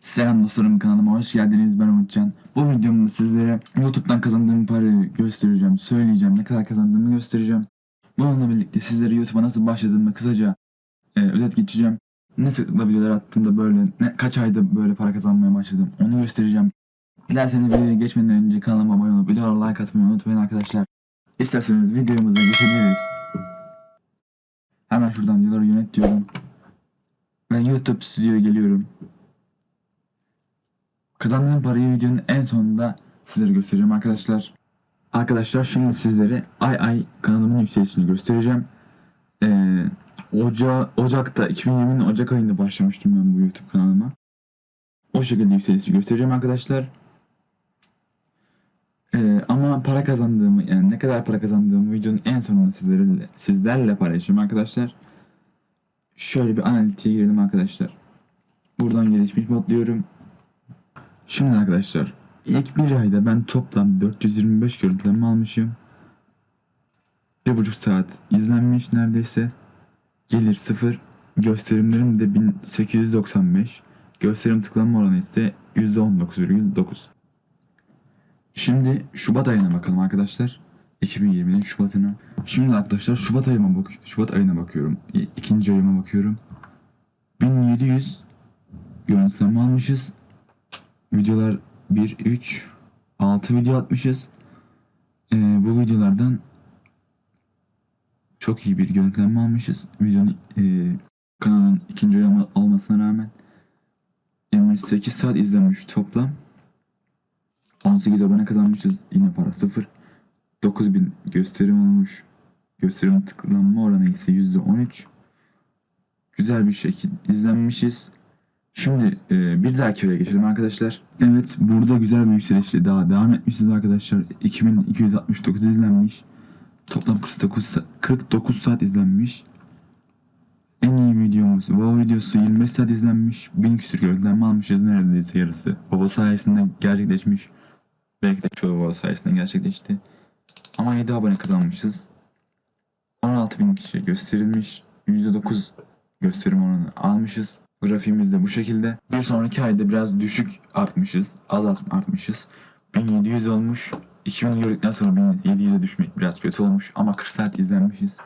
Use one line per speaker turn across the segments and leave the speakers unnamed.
Selam dostlarım kanalıma hoş geldiniz ben Umutcan. Bu videomda sizlere YouTube'dan kazandığım parayı göstereceğim, söyleyeceğim, ne kadar kazandığımı göstereceğim. Bununla birlikte sizlere YouTube'a nasıl başladığımı kısaca e, özet geçeceğim. Ne sıklıkla videolar attığımda böyle, ne, kaç ayda böyle para kazanmaya başladım onu göstereceğim. Dilerseniz videoya geçmeden önce kanalıma abone olup videolara like atmayı unutmayın arkadaşlar. İsterseniz videomuza geçebiliriz. Hemen şuradan videoları yönet diyorum. Ben YouTube stüdyoya geliyorum. Kazandığım parayı videonun en sonunda sizlere göstereceğim arkadaşlar. Arkadaşlar şimdi sizlere ay ay kanalımın yükselişini göstereceğim. Ee, Oca Ocak'ta 2020'nin Ocak ayında başlamıştım ben bu YouTube kanalıma. O şekilde yükselişi göstereceğim arkadaşlar. Ee, ama para kazandığımı yani ne kadar para kazandığımı videonun en sonunda sizlerle, sizlerle paylaşacağım arkadaşlar. Şöyle bir analitiğe girelim arkadaşlar. Buradan gelişmiş mod diyorum. Şimdi arkadaşlar ilk bir ayda ben toplam 425 görüntülenme almışım. Bir buçuk saat izlenmiş neredeyse. Gelir sıfır. Gösterimlerim de 1895. Gösterim tıklanma oranı ise %19,9. Şimdi Şubat ayına bakalım arkadaşlar. 2020'nin Şubat'ına. Şimdi arkadaşlar Şubat ayıma bak Şubat ayına bakıyorum. İkinci ayıma bakıyorum. 1700 görüntülenme almışız. Videolar 1 3 6 video atmışız. Ee, bu videolardan çok iyi bir görüntülenme almışız. Videonun e, kanalın ikinci ayı olmasına rağmen 28 saat izlenmiş toplam. 18 abone kazanmışız. Yine para sıfır. 9000 gösterim olmuş. Gösterim tıklanma oranı ise %13. Güzel bir şekilde izlenmişiz. Şimdi e, bir dahaki videoya geçelim arkadaşlar. Evet burada güzel bir yükselişle daha devam etmişiz arkadaşlar. 2269 izlenmiş. Toplam 49, sa- 49 saat izlenmiş. En iyi videomuz WoW videosu 25 saat izlenmiş. 1000 küsür görüntülenme almışız neredeyse yarısı. WoW sayesinde gerçekleşmiş. Belki de çoğu WoW sayesinde gerçekleşti. Ama 7 abone kazanmışız. 16.000 kişi gösterilmiş. %9 gösterim oranı almışız. Grafiğimiz de bu şekilde. Bir sonraki ayda biraz düşük artmışız. Az art- artmışız. 1700 olmuş. 2000 gördükten sonra 1700'e düşmek biraz kötü olmuş. Ama 40 saat izlenmişiz.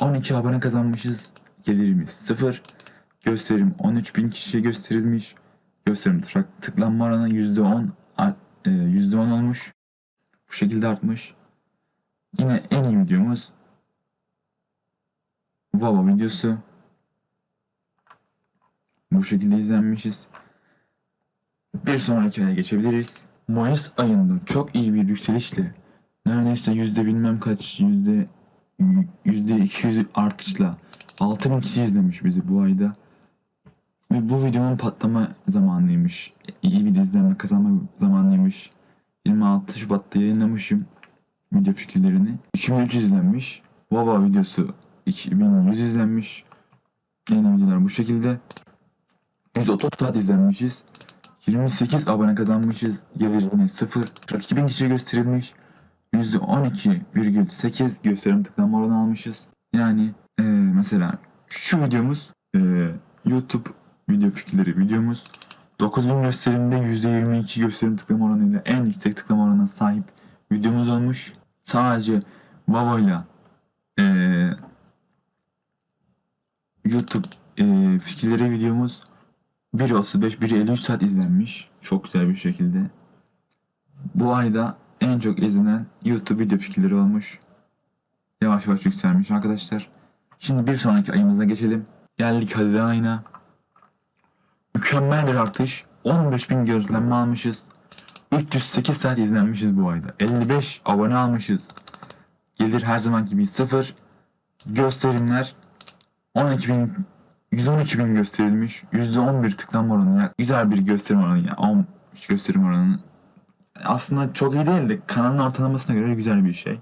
12 abone kazanmışız. Gelirimiz 0. Gösterim 13.000 kişiye gösterilmiş. Gösterim tık- tıklanma oranı %10 art, e, %10 olmuş. Bu şekilde artmış. Yine en iyi videomuz Vava videosu. Bu şekilde izlenmişiz. Bir sonraki aya geçebiliriz. Mayıs ayında çok iyi bir yükselişle neredeyse yüzde bilmem kaç yüzde yüzde 200 artışla 6000 kişi izlemiş bizi bu ayda. Ve bu videonun patlama zamanıymış. İyi bir izlenme kazanma zamanıymış. 26 Şubat'ta yayınlamışım video fikirlerini. 2300 izlenmiş. Vava videosu 2100 izlenmiş. Yeni videolar bu şekilde. 130 saat izlenmişiz. 28 abone kazanmışız. Gelir yine 0. 2000 kişiye gösterilmiş. %12,8 gösterim tıklanma oranı almışız. Yani eee, mesela şu videomuz eee, YouTube video fikirleri videomuz 9000 gösterimde %22 gösterim tıklama oranıyla en yüksek tıklama oranına sahip videomuz olmuş. Sadece Vavo'yla eee YouTube eee fikirleri videomuz 1.35 1.53 saat izlenmiş. Çok güzel bir şekilde. Bu ayda en çok izlenen YouTube video fikirleri olmuş. Yavaş yavaş yükselmiş arkadaşlar. Şimdi bir sonraki ayımıza geçelim. Geldik Haziran ayına. Mükemmel bir artış. 15.000 görüntülenme almışız. 308 saat izlenmişiz bu ayda. 55 abone almışız. Gelir her zaman gibi 0. Gösterimler 12.000 112 bin gösterilmiş. %11 tıklanma oranı. Yani güzel bir gösterim oranı. Yani 10 gösterim oranı. Aslında çok iyi değil de kanalın ortalamasına göre güzel bir şey.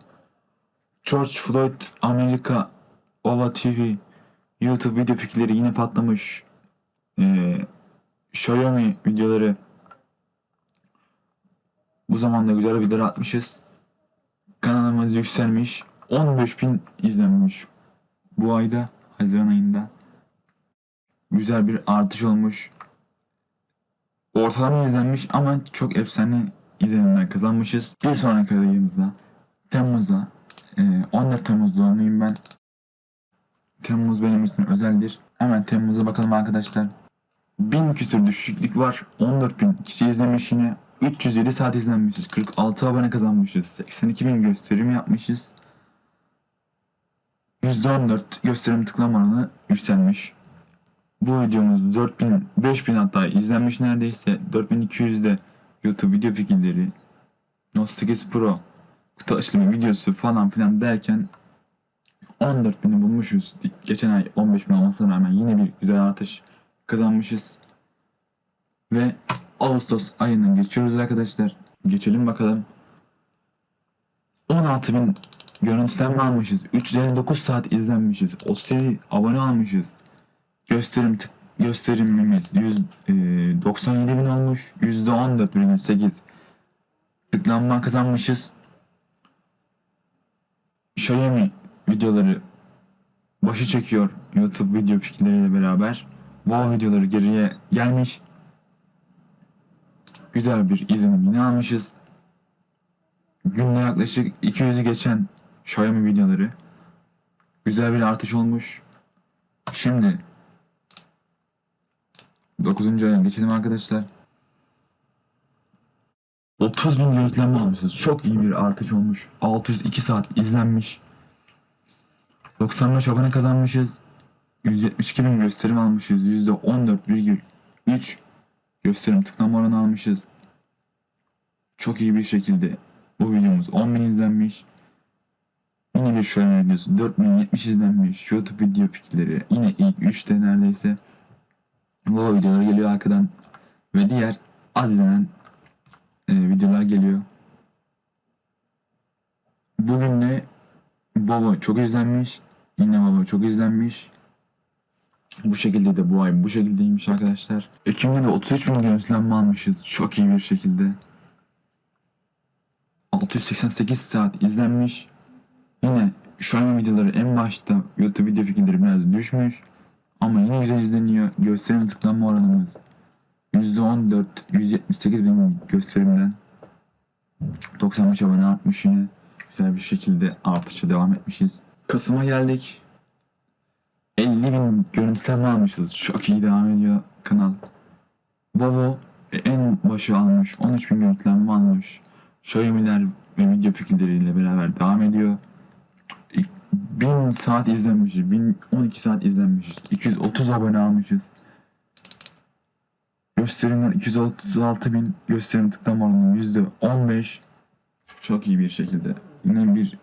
George Floyd Amerika Ova TV YouTube video fikirleri yine patlamış. Ee, Xiaomi videoları bu zamanda güzel videolar atmışız. Kanalımız yükselmiş. 15 bin izlenmiş bu ayda Haziran ayında güzel bir artış olmuş. ortalama izlenmiş ama çok efsane izlenimler kazanmışız. Bir sonraki ayımızda Temmuz'da e, 14 Temmuz doğumluyum ben. Temmuz benim için özeldir. Hemen Temmuz'a bakalım arkadaşlar. 1000 küsür düşüklük var. 14 bin kişi izlemiş yine. 307 saat izlenmişiz. 46 abone kazanmışız. 82 bin gösterim yapmışız. %14 gösterim tıklama oranı yükselmiş. Bu videomuz 4000, 5000 hatta izlenmiş neredeyse. 4200'de YouTube video fikirleri, Note 8 Pro, kutu açılımı videosu falan filan derken 14 bini bulmuşuz. Geçen ay 15 bin olmasına rağmen yine bir güzel artış kazanmışız. Ve Ağustos ayından geçiyoruz arkadaşlar. Geçelim bakalım. 16 bin görüntülenme almışız. 359 saat izlenmişiz. 37 abone almışız. Gösterim tık, gösterimimiz 100, e, 97 bin olmuş. %14,8 tıklanma kazanmışız. Xiaomi videoları başı çekiyor YouTube video fikirleriyle beraber. Bu videoları geriye gelmiş. Güzel bir izlenim yine almışız. Günde yaklaşık 200'ü geçen Xiaomi videoları. Güzel bir artış olmuş. Şimdi 9. aya geçelim arkadaşlar. 30 bin görüntülenme almışız. Çok iyi bir artış olmuş. 602 saat izlenmiş. 95 abone kazanmışız. 172 bin gösterim almışız. %14,3 gösterim tıklama oranı almışız. Çok iyi bir şekilde bu videomuz 10 bin izlenmiş. Yine bir şöyle videosu 4070 izlenmiş. YouTube video fikirleri yine ilk 3'te neredeyse. Bu videolar geliyor arkadan. Ve diğer az izlenen e, videolar geliyor. Bugün de Baba çok izlenmiş. Yine Baba çok izlenmiş. Bu şekilde de bu ay bu şekildeymiş arkadaşlar. Ekim'de de 33 bin görüntülenme almışız. Çok iyi bir şekilde. 688 saat izlenmiş. Yine Xiaomi videoları en başta YouTube video fikirleri biraz düşmüş. Ama yine güzel izleniyor. Gösterim tıklanma oranımız %14, 178 bin gösterimden 95 abone artmış yine. Güzel bir şekilde artışa devam etmişiz. Kasım'a geldik. 50 bin görüntülenme almışız. Çok iyi devam ediyor kanal. Volvo en başı almış. 13 bin görüntülenme almış. Xiaomi'ler ve video fikirleriyle beraber devam ediyor. 1000 saat izlenmişiz. 1012 saat izlenmişiz. 230 abone almışız. Gösterimler 236 bin gösterim tıklama oranı %15. Çok iyi bir şekilde. Yine bir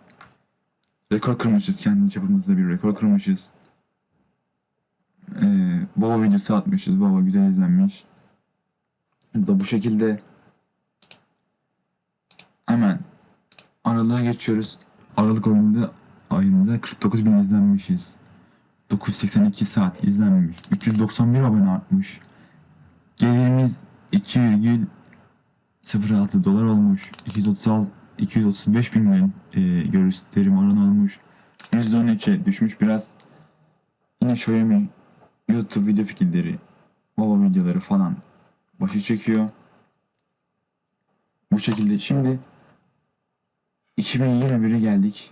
rekor kırmışız. Kendi çapımızda bir rekor kırmışız. Ee, Baba videosu atmışız. Baba güzel izlenmiş. Bu da bu şekilde. Hemen Aralık'a geçiyoruz. Aralık oyunda ayında 49 bin izlenmişiz. 982 saat izlenmiş. 391 abone artmış. Gelirimiz 2,06 dolar olmuş. 236 235 bin e, gösterim olmuş. %13'e düşmüş biraz. Yine Xiaomi YouTube video fikirleri, baba videoları falan başı çekiyor. Bu şekilde şimdi 2021'e geldik.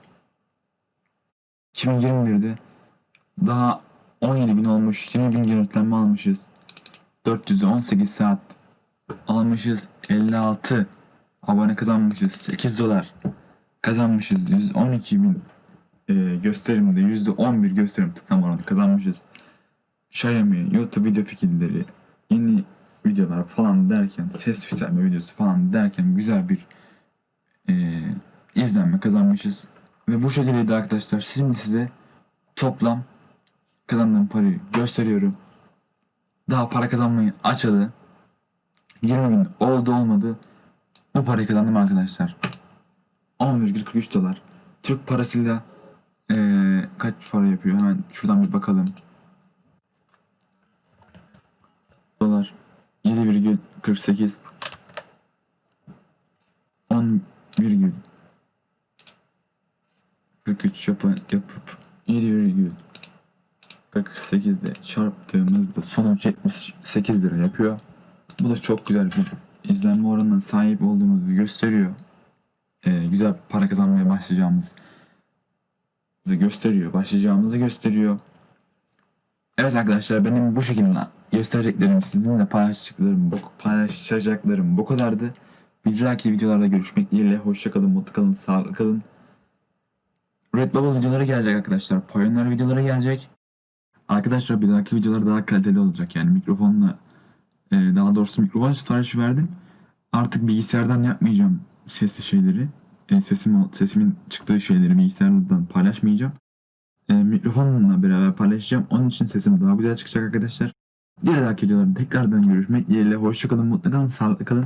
2021'de daha 17 bin olmuş, 20 bin görüntülenme almışız. 418 saat almışız. 56 abone kazanmışız. 8 dolar kazanmışız. 112 bin e, gösterimde %11 gösterim tıklama oranı kazanmışız. Xiaomi, YouTube video fikirleri, yeni videolar falan derken, ses yükselme videosu falan derken güzel bir e, izlenme kazanmışız. Ve bu şekilde de arkadaşlar şimdi size toplam kazandığım parayı gösteriyorum. Daha para kazanmayı açalı. 20 gün oldu olmadı. Bu parayı kazandım arkadaşlar. 10,43 dolar. Türk parasıyla ee, kaç para yapıyor? Hemen şuradan bir bakalım. Dolar 7,48 10,43 yapı, yapıp 7,48'de çarptığımızda sonuç 78 lira yapıyor. Bu da çok güzel bir izlenme oranına sahip olduğumuzu gösteriyor. Ee, güzel para kazanmaya başlayacağımızı gösteriyor. Başlayacağımızı gösteriyor. Evet arkadaşlar benim bu şekilde göstereceklerim sizinle paylaşacaklarım, bu, paylaşacaklarım bu kadardı. Bir dahaki videolarda görüşmek dileğiyle. Hoşça kalın, mutlu kalın, sağlıklı kalın. Red Bubble videoları gelecek arkadaşlar. Pioneer videoları gelecek. Arkadaşlar bir dahaki videolar daha kaliteli olacak. Yani mikrofonla e, daha doğrusu mikrofon siparişi verdim. Artık bilgisayardan yapmayacağım sesli şeyleri. E, sesim, sesimin çıktığı şeyleri bilgisayardan paylaşmayacağım. E, mikrofonla beraber paylaşacağım. Onun için sesim daha güzel çıkacak arkadaşlar. Bir dahaki videolarda tekrardan görüşmek dileğiyle. Hoşçakalın, mutlu kalın, sağlıklı kalın.